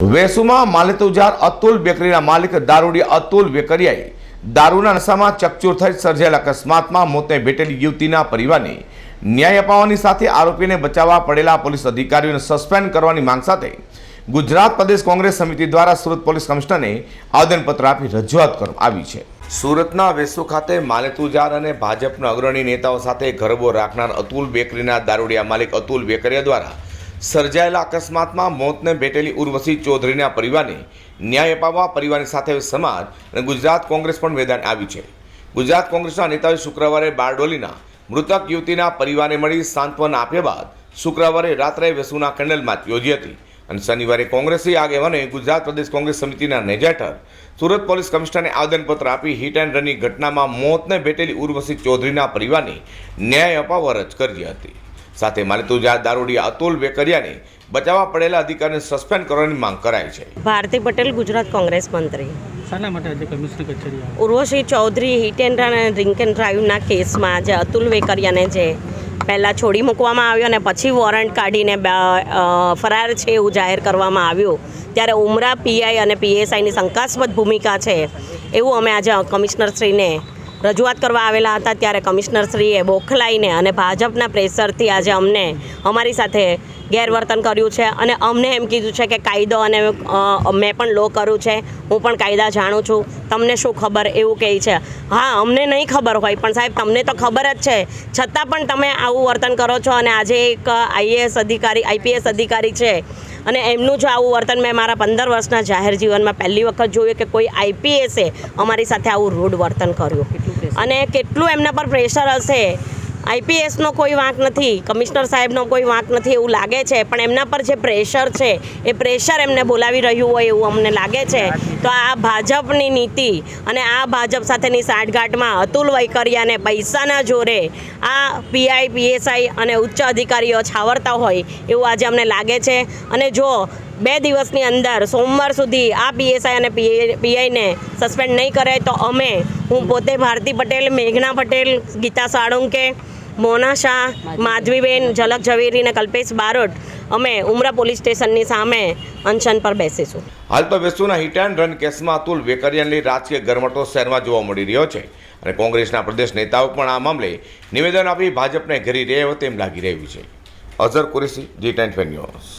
વેસુમાં માલિતુજાર અતુલ બેકરીના માલિક દારૂડિયા અતુલ વેકરિયાએ દારૂના નશામાં ચકચૂર થઈ સર્જાયેલા અકસ્માતમાં મોતને ભેટેલી યુવતીના પરિવારને ન્યાય અપાવવાની સાથે આરોપીને બચાવવા પડેલા પોલીસ અધિકારીઓને સસ્પેન્ડ કરવાની માંગ સાથે ગુજરાત પ્રદેશ કોંગ્રેસ સમિતિ દ્વારા સુરત પોલીસ કમિશનરને આવેદનપત્ર આપી રજૂઆત કરવામાં આવી છે. સુરતના વેસુ ખાતે માલેતુજાર અને ભાજપના અગ્રણી નેતાઓ સાથે ગરબો રાખનાર અતુલ બેકરીના દારૂડિયા માલિક અતુલ બેકરિયા દ્વારા સર્જાયેલા અકસ્માતમાં મોતને ભેટેલી ઉર્વશી ચૌધરીના પરિવારને ન્યાય અપાવવા પરિવારની સાથે સમાજ અને ગુજરાત કોંગ્રેસ પણ મેદાન આવી છે. ગુજરાત કોંગ્રેસના નેતાઓએ શુક્રવારે બારડોલીના મૃતક યુવતીના પરિવારને મળી સાંત્વના આપ્યા બાદ શુક્રવારે રાત્રે વેસુના કેન્ડલમાં યોજી હતી અને શનિવારે કોંગ્રેસી આગેવાને ગુજરાત પ્રદેશ કોંગ્રેસ સમિતિના નેજા સુરત પોલીસ કમિશનરને આવેદનપત્ર આપી હિટ એન્ડ રનની ઘટનામાં મોતને ભેટેલી ઉર્વશી ચૌધરીના પરિવારને ન્યાય અપાવવા રજ કરી હતી. સાથે માલિતુજા દારૂડી અતુલ વેકરિયાને બચાવવા પડેલા અધિકારીને સસ્પેન્ડ કરવાની માંગ કરાઈ છે. ભારતી પટેલ ગુજરાત કોંગ્રેસ મંત્રી. શાના માટે આજે કમિશનર કચેરી Urvashi Chaudhari hit and run અને ડ્રિંક એન્ડ ડ્રાઈવના કેસમાં જે અતુલ વેકરિયાને જે પહેલાં છોડી મૂકવામાં આવ્યો અને પછી વોરંટ કાઢીને બ- ફરાર છે એવું જાહેર કરવામાં આવ્યું. ત્યારે ઉમરા પીઆઈ અને પીએસઆઈની શંકાસ્પદ ભૂમિકા છે એવું અમે આજે કમિશનરશ્રીને રજૂઆત કરવા આવેલા હતા ત્યારે કમિશનરશ્રીએ બોખલાઈને અને ભાજપના પ્રેશરથી આજે અમને, અમારી સાથે ગેરવર્તન કર્યું છે અને અમને એમ કીધું છે કે કાયદો અને મેં પણ લો કર્યું છે, હું પણ કાયદા જાણું છું. તમને શું ખબર એવું કહે છે. હા, અમને નહીં ખબર હોય, પણ સાહેબ તમને તો ખબર જ છે. છતાં પણ તમે આવું વર્તન કરો છો અને આજે એક આઈએએસ અધિકારી, આઈપીએસ અધિકારી છે અને એમનું જો આવું વર્તન મેં મારા પંદર વર્ષના જાહેર જીવનમાં પહેલી વખત જોયું કે કોઈ આઈપીએસે અમારી સાથે આવું રૂઢ વર્તન કર્યું. અને કેટલું એમના પર પ્રેશર હશે? આઈપીએસનો કોઈ વાંક નથી, કમિશનર સાહેબનો કોઈ વાંક નથી એવું લાગે છે, પણ એમના પર જે પ્રેશર છે, એ પ્રેશર એમને બોલાવી રહ્યું હોય એવું અમને લાગે છે. તો આ ભાજપની નીતિ અને આ ભાજપ સાથેની સાઠગાંઠમાં અતુલ વૈકરિયાને પૈસાના જોરે આ પીઆઈ પીએસઆઈ અને ઉચ્ચ અધિકારીઓ છાવરતા હોય એવું આજે અમને લાગે છે. અને જો બે દિવસની અંદર સોમવાર સુધી આ પીએસઆઈ અને પીઆઈને સસ્પેન્ડ નહીં કરે તો અમે, હું પોતે ભારતી પટેલ, મેઘના પટેલ, ગીતા સાળુંકે, મોના શાહ, માધવીબેન, ઝલક ઝવેરી અને કલ્પેશ બારોટ, અમે ઉમરા પોલીસ સ્ટેશનની સામે અનશન પર બેસીશું. હાલ તો વેસુના હિટ એન્ડ રન કેસમાં અતુલ વેકરિયાની રાજકીય ગરમટો શહેરમાં જોવા મળી રહ્યો છે અને કોંગ્રેસના પ્રદેશ નેતાઓ પણ આ મામલે નિવેદન આપી ભાજપને ઘેરી રહ્યા તેમ લાગી રહ્યું છે. Azhar Qureshi, G ten news.